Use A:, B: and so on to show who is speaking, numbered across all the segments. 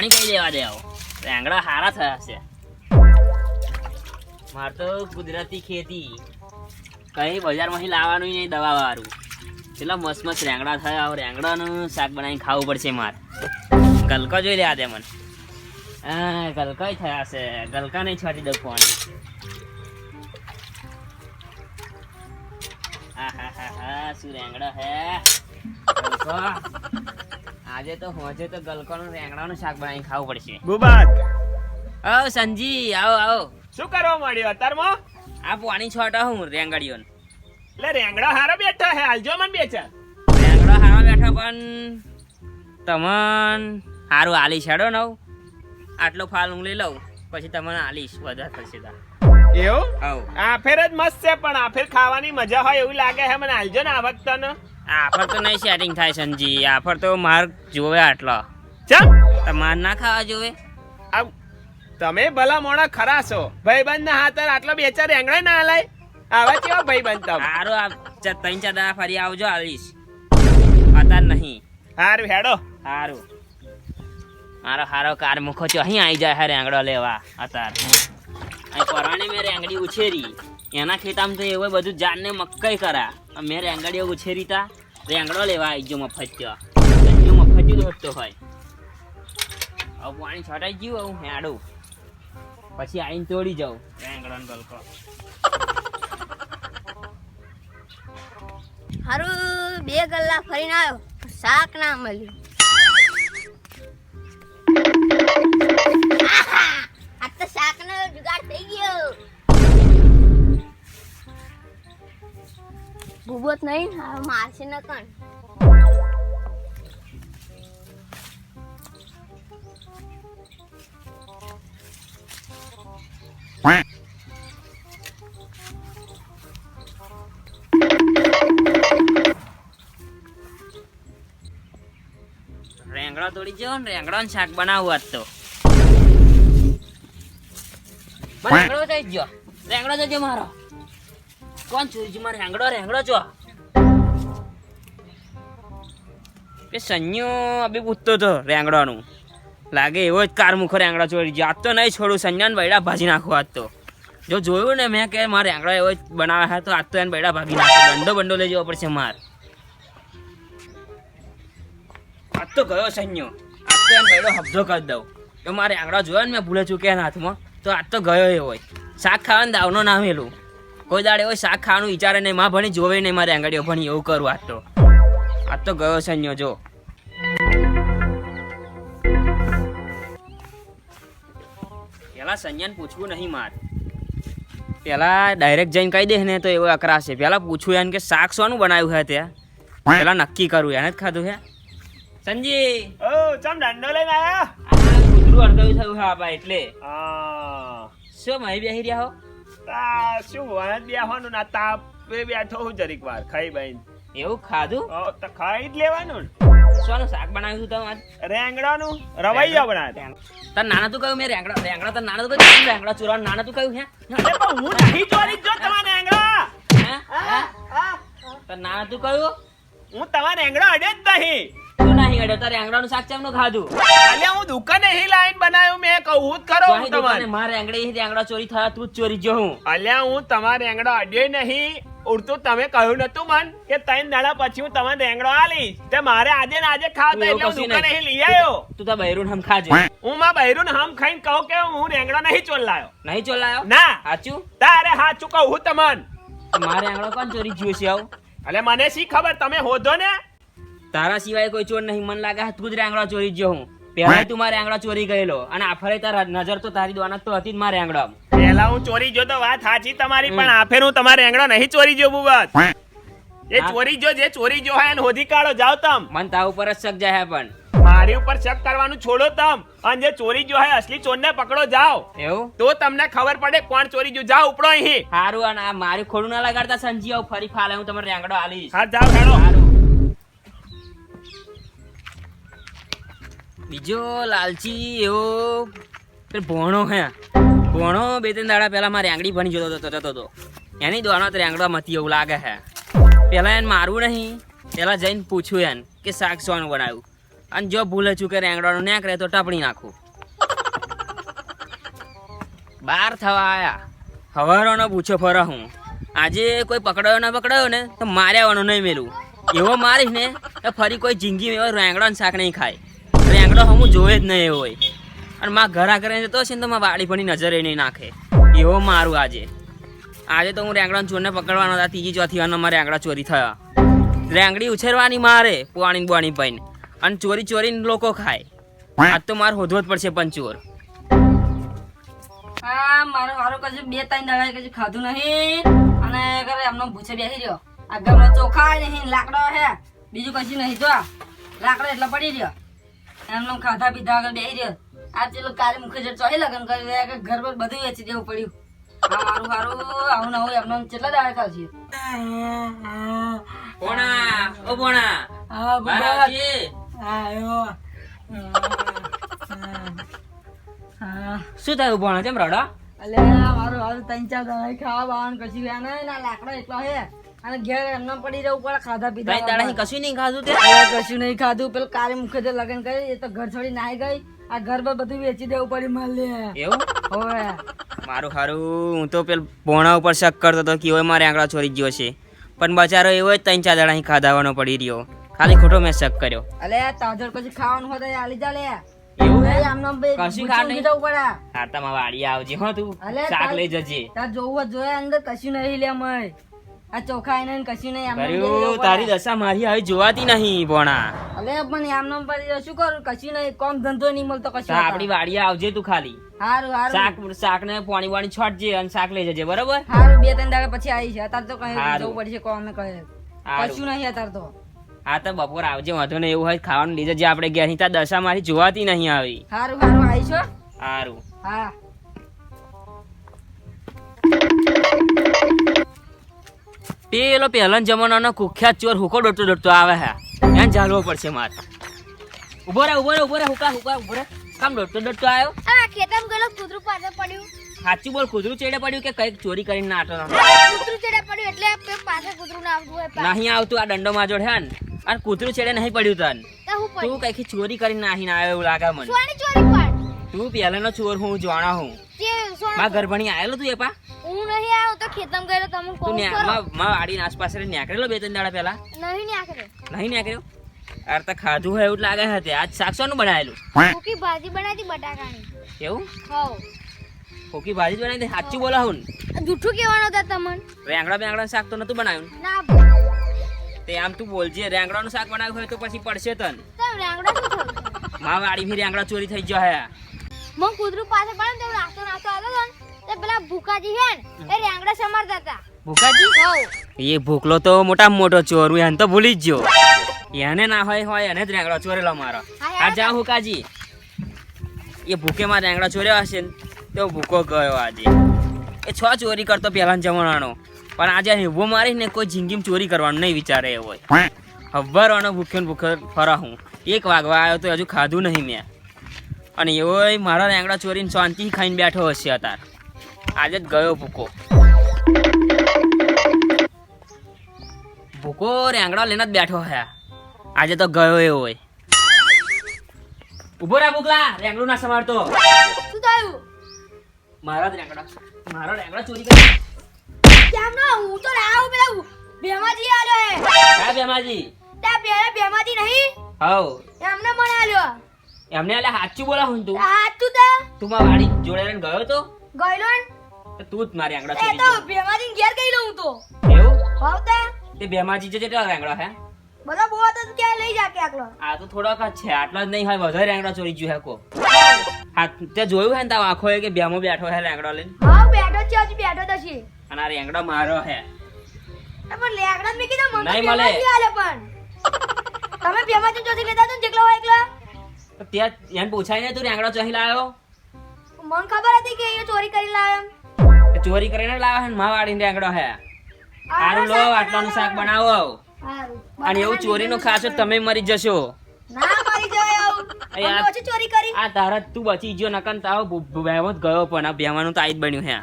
A: પાણી કઈ દેવા દે આવો. રેંગડા હારા થયા છે મારે તો કુદરતી ખેતી. કઈ બજારમાંથી લાવવાનું નહીં દવા વાળું પેલા મસ્ત મસ્ત રેંગડા થયા. હવે રેંગડાનું શાક બનાવીને ખાવું પડશે માર. ગલકો જોઈ લે દે મને. હા ગલકાય થયા છે ગલકા નહીં છાટી દઉં પાણી. હા, શું રેંગડા હે? ગલકો. આજે તો હોજે તો ગલકાનું રેંગડાનું શાક બનાવીને ખાવું પડશે.
B: ગુબાદ
A: આવો સંજી આવો આવો.
B: શું કરવા માંડ્યો અત્યારમાં?
A: આ પાણી છોટા હું રેંગડીઓને.
B: એટલે રેંગડા હારો બેઠા હે હાલજો મને બે ચાર
A: રેંગડા હાવા બેઠા પણ તમન હારું આલીશ હેડો નવ. આટલો ફાલ હું લઈ લઉં પછી તમને આલીશ વધારે થશે તા
B: એવું?
A: આવ.
B: આ ફેર જ મસ્ત છે પણ આ ફેર ખાવાની મજા હોય એવું લાગે હે મને. હાલજો ને આ વખતે
A: આફર તો નહીં સેટિંગ થાય સંજી. આફર તો માર્ક જોવે આટલો.
B: ચાલ
A: તમાર ના ખાવા જોવે?
B: આ તમે ભલા મોણા ખરા છો. ભાઈબંધ ના હાથર આટલો બે ચાર રેંગડા ના હલાય. આવા કેવા ભાઈબંધ તમે.
A: હારો આ ચ- ત્રણ ચાર દાડા ફરી આવજો આલીશ અત્યાર નહીં.
B: હારું હેડો.
A: હારું. મારો હારો કાર મુખો છો. અહીં આવી જાય હે રેંગડો લેવા. અત્યાર અહીં પરવાને મેં રેંગડી ઉછેરી. એના ખેતામાં તો એવું બધું જાનને મક્કઈ કરા. મેં રેંગડીઓ ઉછેરી તા. રેંગડો લેવા આવી ગયો મફત્યો સંજુ મફત્યું હોતો હોય. હવે પાણી છટાઈ ગયું હું હેડું. પછી આવીને તોડી જાઉં. રેંગડાનો ગલકો.
C: હારું બે કલાક ફરીને આવ્યો. શાક ના મળ્યું! આ તો શાકનો જુગાડ થઈ ગયો. ભૂબોત નહીં મારશે ન કણ.
A: રેંગડો તોડી ગયો ને રેંગડો ને શાક બનાવવું આજ તો. રેંગડો થઈ ગયો. રેંગડો જજો મારો. કોણ ચોરી છે? હેંગડો રેંગડો છો એ સંયો અભી પૂછતો હતો રેંગડાનું. લાગે એવો જ કાર મુખો રેંગડા ચોરી જાત તો નહીં છોડું સંજ્ઞાને બૈડા ભાજી નાખો આજ તો. જો જોયું ને મેં કે મારે રેંગડા એવો જ બનાવ્યા હતા તો આજ તો એને બૈડા ભાગી નાખો. દંડો, બંડો લઈ જવો પડશે માર. આજ તો ગયો સંયો. આજ તો એને બૈડો હબધો કરી દઉં. તો મારે આંગળા જોયો ને મેં ભૂલે ચૂક્યા હાથમાં, તો આજ તો ગયો એ હોય શાક ખાવાનું દાવનો નામ મેલું કોઈ દાડે હોય શાક ખાવાનું વિચારે નહીં માં ભણી જોવે નહીં મારે આંગળીઓ ભણી એવું કરું આજ તો. આજ તો ગયો સંયો જો. પેલા સંજ્ઞાને પૂછવું નહીં માર. પેલા ડાયરેક્ટ જઈને કહી દે ને તો એવો અકરાશે પેલા પૂછવું એને કે શાક શોનું બનાવ્યું હે ત્યાં? પેલા નક્કી કરવું એને જ ખાધું હે? સંજી
B: ઓ ચમ દંડો લઈને આયા?
A: કૂતરું અડધું થયું હા ભાઈ એટલે.
B: આ,
A: શું માહી બેહી રહ્યા હો?
B: આ શું વણત બેહવાનું ના તાપ એ બેઠો હું જરીક વાર ખાઈ બાઈ.
A: એવું ખાધું?
B: તો ખાઈ જ લેવાનું ને.
A: શું શાક બનાવ્યું તું તમે
B: રેંગડાનું રવૈયા બનાવ્યા.
A: તાર નાના તું કહ્યું મેં રેંગડા રેંગડા તાર નાના તું કહ્યું રેંગડા ચોરા નાના તું કહ્યું હે?
B: પણ હું નહીં ચોરી જો તમારા રેંગડા?
A: તાર નાના તું કહ્યું
B: હું તમારા રેંગડા અડે જ નહીં.
A: તું નહીં અડ્યો તાર રેંગડાનું શાક ચેમનું ખાધું?
B: અલ્યા હું દુકાને હી લાઈન બનાવ્યું મેં કહું જ હું
A: ચોરી દુકાને
B: તમારે
A: મારે રેંગડે ચોરી થયા તું જ ચોરી જો હું.
B: અલ્યા હું તમારા રેંગડો અડ્યો નહીં. ઉડતું તમે કહ્યું નતું મન કે ત્રણ દાડા પછી હું તમને રેંગડો આલી તે મારે આજે ને આજે ખાવ એટલે હું દુકાને. હી લઈ આવ્યો.
A: તું તો બૈરું હમ ખાજે
B: હું માં બૈરું ને હમ ખાઈને કહું કે હું રેંગડો નહીં ચોલાયો.
A: નહીં ચોલાયો?
B: ના.
A: સાચું?
B: તારે હાચું કહું હું તમન.
A: મારે આંગળો કોણ ચોરી ગયો છે આવું?
B: અલે મને શી ખબર? તમે હોધો ને?
A: તારા સિવાય કોઈ ચોર નહીં. મન લાગે તું જ રાંગડા ચોરી ગયો હું. પહેલા તું મારે રેંગડો ચોરી ગયેલો. અને આફરે તારા નજર તો તારી દોનત તો હતી જ મારે રેંગડો
B: પહેલા હું ચોરી જો તો વાત સાચી તમારી પણ આ હું તમારે રેંગડો નહીં ચોરી જો બુબત એ ચોરી જો જે ચોરી જો હોય એને હોધી કાઢો જાવ તમ.
A: મન તા ઉપર જ શક જાય પણ.
B: મારી ઉપર શક કરવાનું છોડો તમ. અને જે ચોરી જો હોય અસલી ચોર ને પકડો જાઓ.
A: એવું?
B: તો તમને ખબર પડે કોણ ચોરી જો જાઓ ઉપડો અહીં.
A: સારું અને મારી ખોડું ના લગાડતા સંજી આવું ફરી ફાલે હું તમારે રેંગડો આલીશ.
B: હા જાઓ હેડો.
A: બીજો લાલચી એવો ભોણો હે. ભોણો બે ત્રણ દાડા પહેલા મારે આંગળી ભણી જતો હતો જતો હતો. એની દોનો રેંગડો મતી એવું લાગે હે. પહેલાં એને મારવું નહીં. પહેલાં જઈને પૂછ્યું એને કે શાક સોનું બનાવ્યું. અને જો ભૂલે ચૂકે રેંગડાનું નેકરે તો ટપણી નાખું. બાર થવા આવ્યા હવારોનો પૂછો ફરો હું. આજે કોઈ પકડાયો ના પકડાયો ને તો માર્યાવાનો નહીં મેલું. એવો મારીશ ને તો ફરી કોઈ જિંદગી એવો રેંગડાનું શાક નહીં ખાય. રેંગડો હું જોવે જ નહીં હોય. અને માં ઘર આગળ જતો છે ને તો માં વાડી ભણી નજરે નહીં નાખે. એવો મારું આજે. આજે તો હું રેંગડા ચોરને પકડવાનો હતા, ત્રીજી ચોથી વાર મારે રેંગડા ચોરી થયા. રેંગડી ઉછેરવાની મારે પોણી બોણી પૈને અને ચોરી ચોરીને લોકો ખાય. આજ તો મારે હોધવો જ પડશે પણ ચોર
D: હા, મારો બે ત્રણ દાડા કશું ખાધું નહીં. અને એમનો ભૂસે બેસી રહ્યો. આ ઘરમાં ચોખા નહીં લાકડો હે. બીજું કશું નહીં જો લાકડો એટલે પડી રહ્યો. એમનો ખાધા પીધા આગળ બેસી રહ્યો. આ પેલો કાલે મુખે જે ચોહી લગન કરી રહ્યા કે ઘર પર બધું વેચી દેવું પડ્યું. આ મારું હારું આવું નવું એમનો કેટલા દાડા ખાવશે?
A: પોણા ઓ બોણા.
D: હા
A: આવજે.
D: આયો. હા.
A: શું થયું પોણા કેમ રડો?
D: અલ્યા મારું હાલ ત્રણ ચાર દાડા ખાવા બાવાનું કશું ગયા ના લાકડો એટલો હે. અને ઘેર એમના પડી રહેવું પડે ખાધા પીધા
A: દાડાથી કશું નહીં ખાધું તે?
D: કશું નહીં ખાધું. પેલું કાલે મુખે જે લગ્ન કરી એ તો ઘર છોડી નાઈ ગઈ. આ ઘર પર બધું વેચી દેવું પડ્યું મારે
A: એવું?
D: હોવે.
A: મારું હારું. હું તો પેલ પોણા ઉપર શક કરતો હતો કે હોય મારે આંકડા છોડી ગયો છે. પણ બચારો એવો જ ત્રણ ચાર દાડા અહીં ખાધાવાનો પડી રહ્યો. ખાલી ખોટો મેં શક કર્યો.
D: અલે તાજર પછી ખાવાનું હોય તો આલી જા લે.
A: એવું?
D: એ આમનો બે
A: કશું ખા નહીં?
D: જવું પડે.
A: હારતામાં વાડી આવજે હો તું. શાક લઈ જજે.
D: તાર જોવું જોયા અંદર કશું નહીં લે મય. આ ચોખા એને કશું નહીં આમને બેસી રહેવું
A: કર્યું તારી દશા મારી આવી જોવાતી નહીં પોણા
D: અલે પણ આમનો પડી શું કરું? કશું નહીં કોમ ધંધો નહીં મળતો કશું
A: આપણી વાડીએ આવજે તું ખાલી.
D: હારું હારું.
A: શાક શાક ને પાણી વાણી છોડજે અને શાક લઈ જજે બરોબર?
D: હારું બે ત્રણ દાડા પછી આવી છે અત્યારે તો કઈ જવું પડશે કોમે કહે
A: હારું.
D: કશું નહીં અત્યારે તો.
A: હા તો બપોર આવજે વાંધો ને એવું હોય ખાવાનું લઈ જજે. આપણે ગયા ત્યાં દશા મારી જોવાતી નહીં આવી.
D: હારું હારું આવીશું
A: સારું
D: હા.
A: પેલો પહેલા જમાનાનો કુખ્યાત ચોર હુકો ડોટો ડોટો આવે હે. ત્યાં જાળવો પડશે મારે. ઊભો રે ઊભો રે ઊભો રે હુકા હુકા ઊભો રે કામ ડોટો ડોટો આવ્યો.
C: આ ખેતમ ગયેલો કૂતરું પાસે પડ્યું.
A: સાચું બોલ કૂતરું ચેડે પડ્યું કે કંઈક ચોરી કરીને નાટો
C: કૂતરું ચેડે પડ્યું એટલે પેલું પાસે કૂતરું ના આવતું હોય
A: નહીં આવતું આ દંડો માજોડ હે ને. કૂતરું ચેડે નહીં પડ્યું તન.
C: તો
A: કંઈક ચોરી કરીને નાહીને આવ્યો એવું લાગે મને. તું પહેલાનો ચોર હું જાણા હું.
C: તે સોના
A: માં ગરભણી આયેલો તું એ પા?
C: હું નહીં આવ્યો તો ખેતમ ગયેલો તમે
A: ન્યા-
C: કરો
A: માં માં વાડીની આસપાસ રે નેકળેલો બે ત્રણ દાડા પહેલા?
C: નહીં ને
A: નહીં નેકળ્યો અરે તો ખાધું હોય એવું લાગે હતે. આજ શાક શાનું બનાવેલું.
C: ફૂકી ભાજી બનાવી બટાકાની.
A: એવું?
C: હોવ.
A: ફૂકી ભાજી બનાવી દે સાચું બોલા હું.
C: જૂઠું કહેવાનું હતા તમને.
A: રેંગડા બેંગડા શાક તો નતું બનાવ્યું.
C: ના.
A: તે આમ તું બોલજે રેંગડાનું શાક બનાવ્યું હોય તો પછી પડશે તન.
C: રેંગડા
A: મા વાડી ભી રેંગડા ચોરી થઈ ગયો હે.
C: મો કૂતરું પાસે પણ ને તો નાસ્તો નાસ્તો આવ્યો હતો તે પેલા ભૂકાજી હે ને એ રેંગડા સમારતા હતા.
A: ભૂખાજી?
C: હોવ.
A: એ ભૂખલો તો મોટા મોટો ચોર હું એને તો ભૂલી જ ગયો. એને ના હોય હોય એને જ રેંગડા ચોરેલો મારો. આ જા હુકાજી એ ભૂકે માં રેંગડા ચોર્યો હશે ને તો ભૂકો ગયો આજે. એ છ ચોરી કરતો પહેલાનો જમાનાનો. પણ આજે હેવો મારી ને કોઈ જિંદગીમાં ચોરી કરવાનું નહીં વિચારે એવો હોય. હવારવાનો ભૂખ્યો ને ભૂખ્યો ફરા હું એક વાગવા આવ્યો તો હજુ ખાધું નહીં મેં. અને એવો મારા રેંગડા ચોરીને શાંતિથી ખાઈને બેઠો હશે અત્યારે. આજે જ ગયો ભૂકો. ભૂકો રેંગડા લઈને જ બેઠો હે. આજે તો ગયો એ હોય. ઊભો રા ભૂકલા રેંગડું ના સમારતો.
C: શું થયું?
A: મારા જ રેંગડા. મારો રેંગડા ચોરી કરી.
C: કેમ ના? હું તો રાવ પેલા બેમાજી આલ્યો હે.
A: કા બેમાજી
C: તા પેલા બેમાજી નહીં?
A: હાઉ
C: એમને મને આલ્યો.
A: એમને આલે સાચું બોલા હું તું?
C: હાચું તું. તા
A: મારા વાડી જોડે ગયો તો?
C: ગયલો ને?
A: તો તું જ મારે આંગળા
C: એ તો
A: ગયો
C: ભેમાજી ઘેર ગઈ લઉં તો.
A: એવું?
C: હોવ તા.
A: તે બેમાજી જે જેટલા આંગળા હે?
C: બધા હતા તો ક્યાં લઈ જા કે આકલો
A: આ તો થોડાક જ છે આટલા જ નહીં હોય વધારે આંગળા ચોરી ગયું હે કો. હા તે જોયું હે ને તાવ આખો કે બેમો બેઠો હે રેંગડો લઈને?
C: હા બેઠો છે હજી બેઠો તો છે.
A: અને આ રેંગડો મારો હે.
C: એ પણ લેગડા મેં કીધું મને
A: નહીં મળે.
C: ભેમાજી આલે પણ. તમે ભેમાજી જોથી લેતા તો જેટલા હોય એકલા
A: તો ત્યાં એને પૂછાય ને તું રેંગડો ચોહી લાવ્યો
C: મને ખબર હતી કે એ ચોરી કરી એમ.
A: તે ચોરી કરીને લાવે ને મા વાડીને રેંગડો હે સારું લો આટલાનું શાક બનાવો અને એવું ચોરીનું ખાશો તમે મરી જશો. આ-
C: ચોરી કરી.
A: આ તારા તું બચી ગયો નકન તારો ભેમો ગયો પણ આ તો આ જ બન્યું હે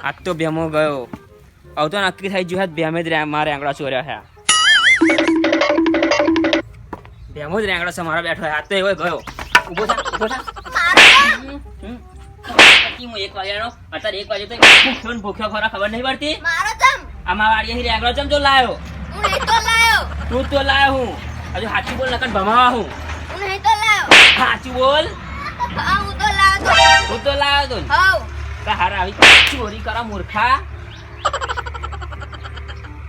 A: આજ તો બેમો ગયો. હવે તો નક્કી થઈ ગયું હે બેમે જ મારે આંગળા ચોર્યા હે ભેમો જ રેંગડો છે મારા બેઠો આ તો એવો ગયો. ઊભો થા ઊભો થા
C: મારો કેમ?
A: હમ. પછી હું એક વાગ્યાનો અત્યારે એક વાગે તો ભૂખ્યો ને ભૂખ્યો ખોરા ખબર નહીં પડતી?
C: મારો
A: આમાં વાડીએ રેંગડો ચમ જો લાયો?
C: હું નહીં તો લાયો.
A: તું તો લાયો હું. હજુ સાચું બોલ નકર ભમાવા હું.
C: હું નહીં તો લાયો.
A: સાચું બોલ.
C: હા હું તો લાયો તો.
A: લાયો હારા આવી ચોરી કરા મૂર્ખા.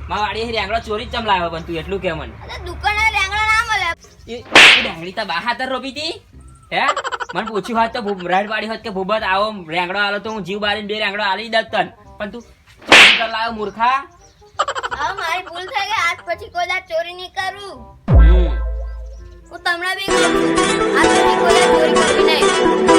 A: માં વાડીએ રેંગળો ચોરી ચમ લાયો પણ તું એટલું કે મને.
C: દુકાને રેંગણા ના મળે.
A: એ ડાંગળી તા બા હાથર રોપી હતી હે? મને પૂછ્યું હોત તો પાડી હોત કે ભૂબત આવો રેંગડો આલો તો હું જીવ બારીને બે રેંગડો આલી દત તન. પણ તું ચોરી કર લાવ્યો મૂર્ખા?
C: હા મારી ભૂલ થઈ ગઈ. આજ પછી કોઈ ચોરી નહીં કરું. હું તમને બી પછી કોઈ ચોરી કરવી નહીં.